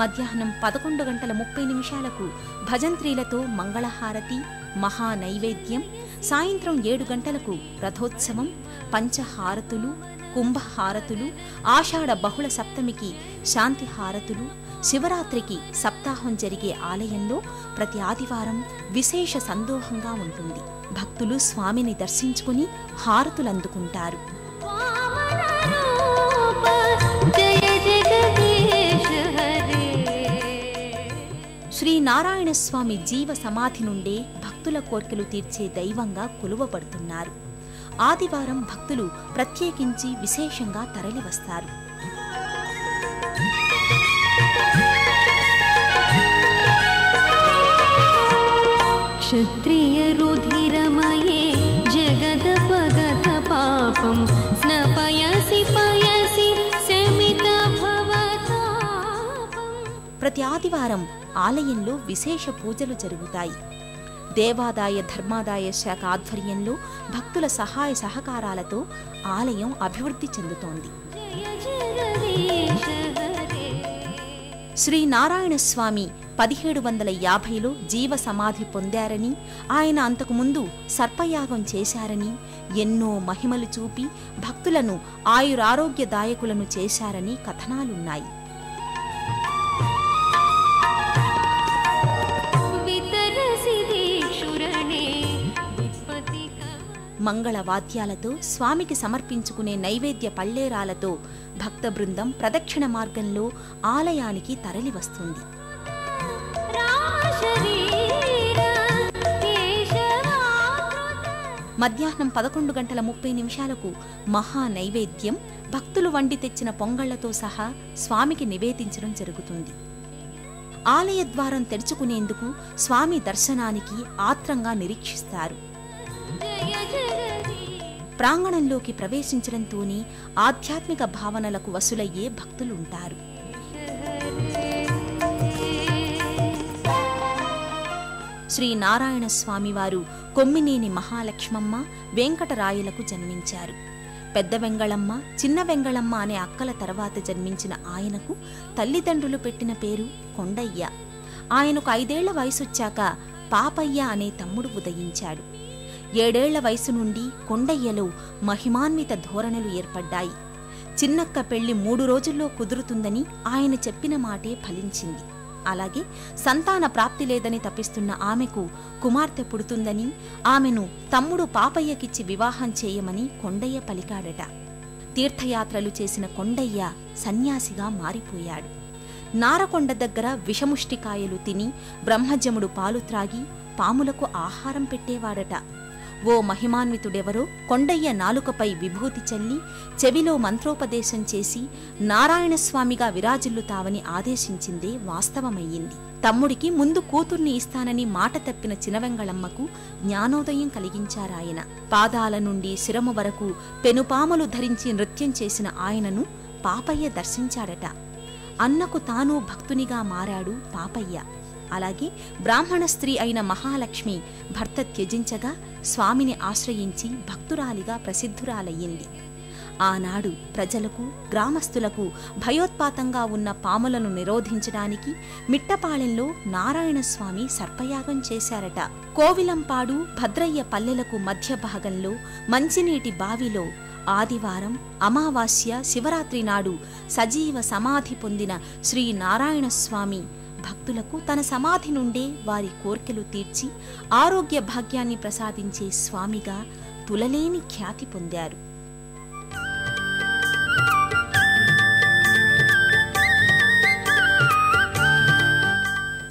మధ్యాహ్నం పదకొండు గంటల ముప్పై నిమిషాలకు భజంత్రీలతో మంగళహారతి మహా నైవేద్యం సాయంత్రం ఏడు గంటలకు రథోత్సవం పంచహారతులు కుంభహారతులు ఆషాఢ బహుళ సప్తమికి శాంతి హారతులు శివరాత్రికి సప్తాహం జరిగే ఆలయంలో ప్రతి ఆదివారం విశేష సందోహంగా ఉంటుంది. భక్తులు స్వామిని దర్శించుకుని హారతులందుకుంటారు. శ్రీనారాయణస్వామి జీవ సమాధి నుండే భక్తుల కోర్కెలు తీర్చే దైవంగా కొలువబడుతున్నారు. ఆదివారం భక్తులు ప్రత్యేకించి విశేషంగా తరలివస్తారు. క్షత్రి ప్రతి ఆదివారం ఆలయంలో విశేష పూజలు జరుగుతాయి. దేవాదాయ ధర్మాదాయ శాఖ ఆధ్వర్యంలో భక్తుల సహాయ సహకారాలతో ఆలయం అభివృద్ధి చెందుతోంది. శ్రీ నారాయణ స్వామి పదిహేడు వందల యాభైలో జీవ సమాధి పొందారని ఆయన అంతకుముందు సర్పయాగం చేశారని ఎన్నో మహిమలు చూపి భక్తులను ఆయురారోగ్యదాయకులను చేశారని కథనాలున్నాయి. మంగళ వాద్యాలతో స్వామికి సమర్పించుకునే నైవేద్య పళ్ళేరాలతో భక్త బృందం ప్రదక్షిణ మార్గంలో ఆలయానికి తరలివస్తుంది మధ్యాహ్నం పదకొండు గంటల ముప్పై నిమిషాలకు మహా నైవేద్యం భక్తులు వండి తెచ్చిన పొంగళ్ళతో సహా స్వామికి నివేదించడం జరుగుతుంది. ఆలయ ద్వారం తెరుచుకునేందుకు స్వామి దర్శనానికి ఆత్రంగా నిరీక్షిస్తారు. జయ ప్రాంగణంలోకి ప్రవేశించడంతోనే ఆధ్యాత్మిక భావనలకు వసులయ్యే భక్తులుంటారు. శ్రీ నారాయణ స్వామివారు కొమ్మినేని మహాలక్ష్మమ్మ వెంకటరాయులకు జన్మించారు. పెద్ద వెంగళమ్మ చిన్న వెంగళమ్మ అనే అక్కల తర్వాత జన్మించిన ఆయనకు తల్లిదండ్రులు పెట్టిన పేరు కొండయ్య. ఆయనకు ఐదేళ్ళ వయసొచ్చాక పాపయ్య అనే తమ్ముడు ఉదయించాడు. ఏడేళ్ళ వయసు నుండి కొండయ్యలో మహిమాన్విత ధోరణులు ఏర్పడ్డాయి. చిన్నక్క పెళ్ళి మూడు రోజుల్లో కుదురుతుందని ఆయన చెప్పిన మాటే ఫలించింది. అలాగే సంతాన ప్రాప్తి లేదని తపిస్తున్న ఆమెకు కుమార్తె పుడుతుందని ఆమెను తమ్ముడు పాపయ్యకిచ్చి వివాహం చేయమని కొండయ్య పలికాడట. తీర్థయాత్రలు చేసిన కొండయ్య సన్యాసిగా మారిపోయాడు. నారకొండ దగ్గర విషముష్టికాయలు తిని బ్రహ్మజముడు పాలు త్రాగి పాములకు ఆహారం పెట్టేవాడట. ఓ మహిమాన్వితుడెవరో కొండయ్య నాలుకపై విభూతి చల్లి చెవిలో మంత్రోపదేశం చేసి నారాయణస్వామిగా విరాజిల్లుతావని ఆదేశించిందే వాస్తవమయ్యింది. తమ్ముడికి ముందు కూతుర్ని ఇస్తానని మాట తప్పిన చినవెంగళమ్మకు జ్ఞానోదయం కలిగించారాయన. పాదాల నుండి శిరము వరకు పెనుపాములు ధరించి నృత్యం చేసిన ఆయనను పాపయ్య దర్శించాడట. అన్నకు తాను భక్తునిగా మారాడు పాపయ్య. అలాగే బ్రాహ్మణ స్త్రీ అయిన మహాలక్ష్మి భర్త త్యజించగా స్వామిని ఆశ్రయించి భక్తురాలిగా ప్రసిద్ధురాలయ్యింది. ఆనాడు ప్రజలకు గ్రామస్తులకు భయోత్పాతంగా ఉన్న పాములను నిరోధించడానికి మిట్టపాళెంలో నారాయణస్వామి సర్పయాగం చేశారట. కోవిలంపాడు భద్రయ్య పల్లెలకు మధ్య భాగంలో మంచినీటి బావిలో ఆదివారం అమావాస్య శివరాత్రి నాడు సజీవ సమాధి పొందిన శ్రీ నారాయణస్వామి భక్తులకు తన సమాధి నుండే వారి కోర్కెలు తీర్చి ఆరోగ్య భాగ్యాన్ని ప్రసాదించే స్వామిగా తులలేని ఖ్యాతి పొందారు.